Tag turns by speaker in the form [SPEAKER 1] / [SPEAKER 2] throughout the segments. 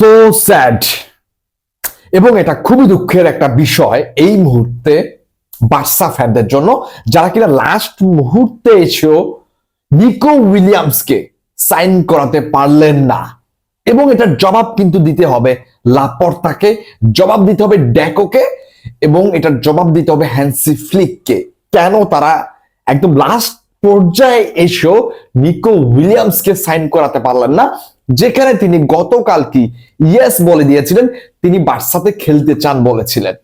[SPEAKER 1] So sad এবং এটা খুবই দুঃখের একটা বিষয় এই মুহূর্তে বার্সা ফ্যানদের জন্য, যারা কিনা লাস্ট মুহূর্তে এসেও নিকো উইলিয়ামসকে সাইন করাতে পারলেন না। এবং এটার জবাব কিন্তু দিতে হবে লাপর্তাকে, জবাব দিতে হবে ড্যাকোকে, এবং এটার জবাব দিতে হবে হ্যান্সি ফ্লিককে। কেন তারা একদম লাস্ট পর্যায়ে এসেও নিকো উইলিয়ামসকে সাইন করাতে পারলেন না? যেখানে তিনি গতকাল কি ইয়েস বলে দিয়েছিলেন, তিনি বার্সাতে খেলতে চান বলেছিলেন।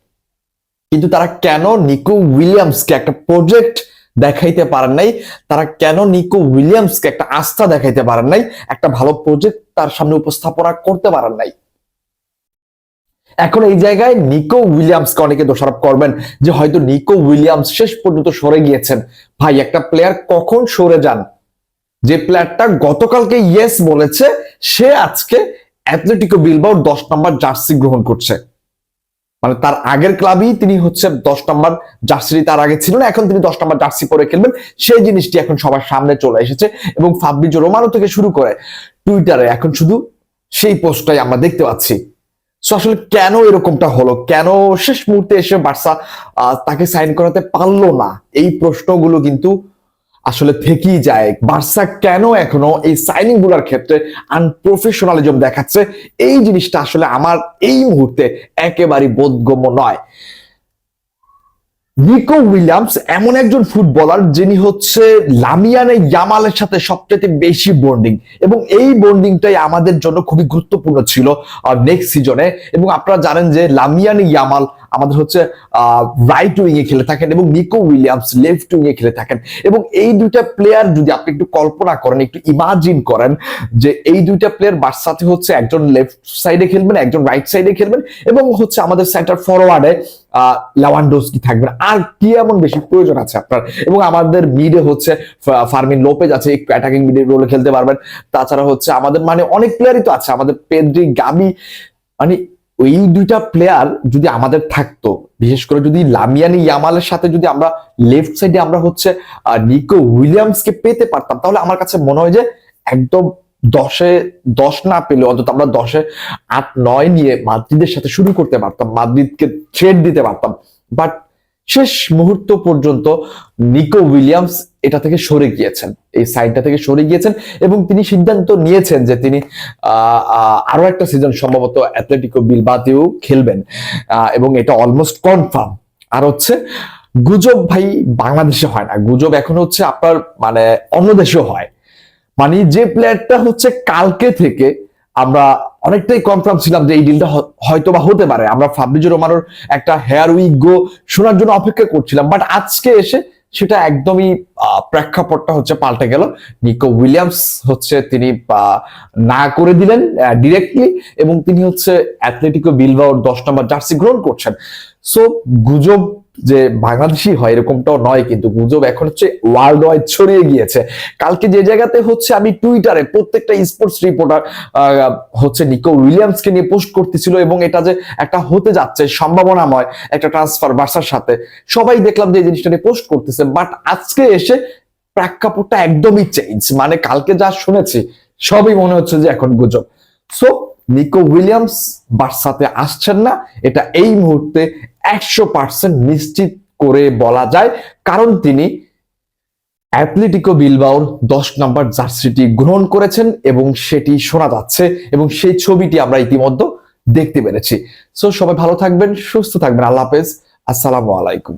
[SPEAKER 1] কিন্তু তারা কেন নিকো উইলিয়ামসকে একটা প্রজেক্ট দেখাইতে পারেন নাই? তারা কেন নিকো উইলিয়ামসকে একটা আস্থা দেখাইতে পারেন নাই? একটা ভালো প্রজেক্ট তার সামনে উপস্থাপনা করতে পারেন নাই। এখন এই জায়গায় নিকো উইলিয়ামসকে অনেকে দোষারোপ করবেন যে হয়তো নিকো উইলিয়ামস শেষ পর্যন্ত সরে গিয়েছেন। ভাই, একটা প্লেয়ার কখন সরে যান? যে প্লেয়ারটা গতকালকে ইয়েস বলেছে সে আজকে অ্যাথলেটিকো বিলবাওর দশ নম্বর জার্সি গ্রহণ করছে। মানে তার আগের ক্লাবই তিনি হচ্ছে দশ নম্বর জার্সি, তার আগে ছিল না এখন তিনি দশ নম্বর জার্সি পরে খেলবেন। সেই জিনিসটি এখন সবার সামনে চলে এসেছে এবং ফাব্রিজো রোমানো থেকে শুরু করে টুইটারে এখন শুধু সেই পোস্টটাই আমরা দেখতে পাচ্ছি। আসলে কেন এরকমটা হলো? কেন শেষ মুহূর্তে এসে বার্সা তাকে সাইন করাতে পারল না? এই প্রশ্নগুলো কিন্তু আসলে থেকেই যায়। বার্সা কেন এখনও এই সাইনিংগুলার ক্ষেত্রে আনপ্রফেশনালিজম দেখাচ্ছে? এই জিনিসটা আসলে আমার এই মুহূর্তে একেবারেই বোধগম্য নয়। নিকো উইলিয়ামস এমন একজন ফুটবলার যিনি হচ্ছে লামিয়ানে ইয়ামালের সাথে সবচেয়ে বেশি বন্ডিং এবং এই বন্ডিংটাই আমাদের জন্য খুবই গুরুত্বপূর্ণ ছিল নেক্সট সিজনে এবং আপনারা জানেন যে লামিয়ানে ইয়ামাল আমাদের হচ্ছে রাইট উইং এ খেলে থাকেন এবং নিকো উইলিয়ামস লেফট উইং এ খেলে থাকেন। এবং এই দুইটা প্লেয়ার যদি আপনি একটু কল্পনা করেন, একটু ইমাজিন করেন যে এই দুইটা প্লেয়ার বার্সাতে হচ্ছে একজন লেফট সাইডে খেলবেন, একজন রাইট সাইডে খেলবেন এবং হচ্ছে আমাদের সেন্টার ফরওয়ার্ডে লাওয়ান্ডোস্কি থাকবেন। আর কি এমন বেশি প্রয়োজন আছে আপনার? এবং আমাদের মিডে হচ্ছে ফার্মিন লোপেজ আছে অ্যাটাকিং মিডে রোলে খেলতে পারবেন। তাছাড়া হচ্ছে আমাদের মানে অনেক প্লেয়ারই তো আছে। আমাদের পেদ্রি গাবি মানে ওই দুইটা প্লেয়ার যদি আমাদের থাকতো, বিশেষ করে যদি লামিয়ানি ইয়ামালের সাথে যদি আমরা লেফট সাইডে আমরা হচ্ছে নিকো উইলিয়ামসকে পেতে পারতাম, তাহলে আমার কাছে মনে হয় যে একদম দশে, দশ না পেলে অন্তত আমরা দশে আট, নয় নিয়ে মাদ্রিদের সাথে শুরু করতে পারতাম, মাদ্রিদকে থ্রেড দিতে পারতাম। বাট শেষ মুহূর্ত পর্যন্ত নিকো উইলিয়ামস এটা থেকে সরে গিয়েছেন, এই সাইডটা থেকে সরে গিয়েছেন এবং তিনি সিদ্ধান্ত নিয়েছেন যে তিনি আরও একটা সিজন সম্ভবত অ্যাথলেটিকো বিলবাতেও খেলবেন এবং এটা অলমোস্ট কনফার্ম। আর হচ্ছে, গুজব ভাই বাংলাদেশে হয় না, গুজব এখন হচ্ছে আপনার মানে অন্য দেশেও হয়। মানে যে প্লেয়ারটা হচ্ছে কালকে থেকে আমরা অনেকটাই কনফার্ম ছিলাম যে এই ডিলটা হয়তো বা হতে পারে। আমরা ফাব্রিজো রোমানোর একটা হেয়ার উইক গো শোনার জন্য অপেক্ষা করছিলাম বাট আজকে এসে সেটা একদমই প্রেক্ষাপটটা হচ্ছে পাল্টে গেল। নিকো উইলিয়ামস হচ্ছে তিনি না করে দিলেন ডিরেক্টলি এবং তিনি হচ্ছে অ্যাথলেটিকো বিলবাওর দশ নম্বর জার্সি গ্রহণ করছেন। সো গুজব যে বাংলাদেশি হয় এরকমটাও নয়, কিন্তু গুজব এখন হচ্ছে ওয়ার্ল্ড ওয়াইড ছড়িয়ে গিয়েছে। কালকে যে জায়গাতে হচ্ছে আমি টুইটারে প্রত্যেকটা স্পোর্টস রিপোর্টার হচ্ছে নিকো উইলিয়ামসকে নিয়ে পোস্ট করতেছিল এবং এটা যে একটা হতে যাচ্ছে, সম্ভাবনাময় একটা ট্রান্সফার বার্সার সাথে। সবাই দেখলাম যে এই জিনিসটা নিয়ে পোস্ট করতেছে বাট আজকে এসে প্রেক্ষাপটটা একদমই চেঞ্জ মানে কালকে যা শুনেছি, সবই মনে হচ্ছে যে এখন গুজব। সো নিকো উইলিয়ামস বার্সাতে আসছেন না, এটা এই মুহূর্তে একশো পার্সেন্ট নিশ্চিত করে বলা যায়, কারণ তিনি অ্যাথলেটিকো বিলবাউর দশ নম্বর জার্সিটি গ্রহণ করেছেন এবং সেটি শোনা যাচ্ছে এবং সেই ছবিটি আমরা ইতিমধ্যে দেখতে পেরেছি। সো সবাই ভালো থাকবেন, সুস্থ থাকবেন, আল্লাহ হাফেজ, আসসালামু আলাইকুম।